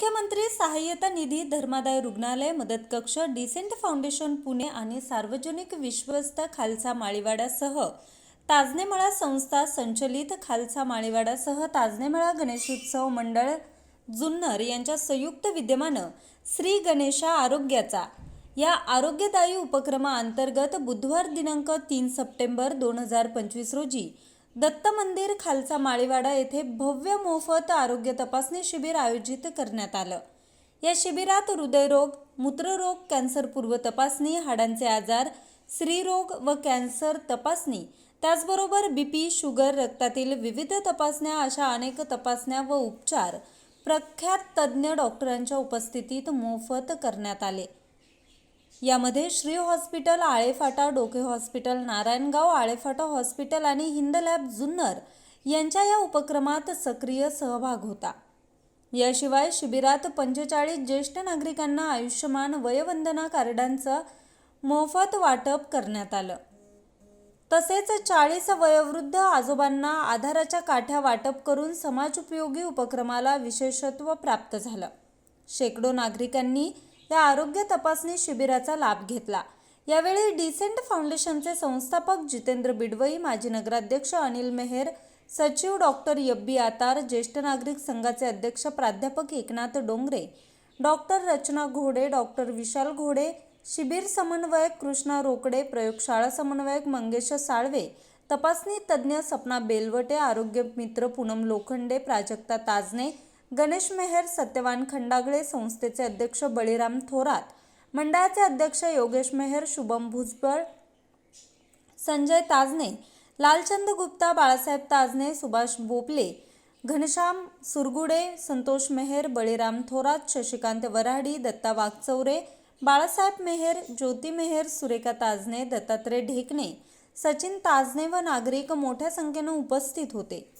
मुख्यमंत्री सहाय्यता निधी धर्मादाय रुग्णालय मदत कक्ष डिसेंट फाउंडेशन पुणे आणि सार्वजनिक विश्वस्त खालसा माळीवाडासह ताजनेमळा संस्था संचलित खालसा माळीवाडासह ताजनेमळा गणेशोत्सव मंडळ जुन्नर यांच्या संयुक्त विद्यमानं श्री गणेशा आरोग्याचा. या आरोग्यदायी उपक्रमाअंतर्गत बुधवार दिनांक तीन सप्टेंबर दोन हजार पंचवीस रोजी दत्त मंदिर खालसा माळीवाडा येथे भव्य मोफत आरोग्य तपासणी शिबिर आयोजित करण्यात आलं. या शिबिरात हृदयरोग मूत्ररोग कॅन्सर पूर्व तपासणी हाडांचे आजार स्त्रीरोग व कॅन्सर तपासणी त्याचबरोबर बी पी शुगर रक्तातील विविध तपासण्या अशा अनेक तपासण्या व उपचार प्रख्यात तज्ज्ञ डॉक्टरांच्या उपस्थितीत मोफत करण्यात आले. यामध्ये श्री हॉस्पिटल आळेफाटा डोके हॉस्पिटल नारायणगाव आळेफाटा हॉस्पिटल आणि हिंद लॅब जुन्नर यांच्या या उपक्रमात सक्रिय सहभाग होता. याशिवाय शिबिरात पंचेचाळीस ज्येष्ठ नागरिकांना आयुष्यमान वयवंदना कार्डांचं मोफत वाटप करण्यात आलं. तसेच चाळीस वयोवृद्ध आजोबांना आधाराच्या काठ्या वाटप करून समाजोपयोगी उपक्रमाला विशेषत्व प्राप्त झालं. शेकडो नागरिकांनी या आरोग्य तपासणी शिबिराचा लाभ घेतला. यावेळी डिसेंट फाउंडेशनचे संस्थापक जितेंद्र बिडवई माजी नगराध्यक्ष अनिल मेहेर सचिव डॉक्टर यब्बी आतार ज्येष्ठ नागरिक संघाचे अध्यक्ष प्राध्यापक एकनाथ डोंगरे डॉक्टर रचना घोडे डॉक्टर विशाल घोडे शिबिर समन्वयक कृष्णा रोकडे प्रयोगशाळा समन्वयक मंगेश साळवे तपासणी तज्ज्ञ सपना बेलवटे आरोग्य मित्र पूनम लोखंडे प्राजक्ता ताजने गणेश मेहर सत्यवान खंडागळे संस्थेचे अध्यक्ष बळीराम थोरात मंडळाचे अध्यक्ष योगेश मेहर शुभम भुजबळ संजय ताजने लालचंद गुप्ता बाळासाहेब ताजने सुभाष बोपले घनश्याम सुरगुडे संतोष मेहर बळीराम थोरात शशिकांत वराडी दत्ता वागचौरे बाळासाहेब मेहर ज्योती मेहर सुरेखा ताजने दत्तात्रय ढेकणे सचिन ताजने व नागरिक मोठ्या संख्येनं उपस्थित होते.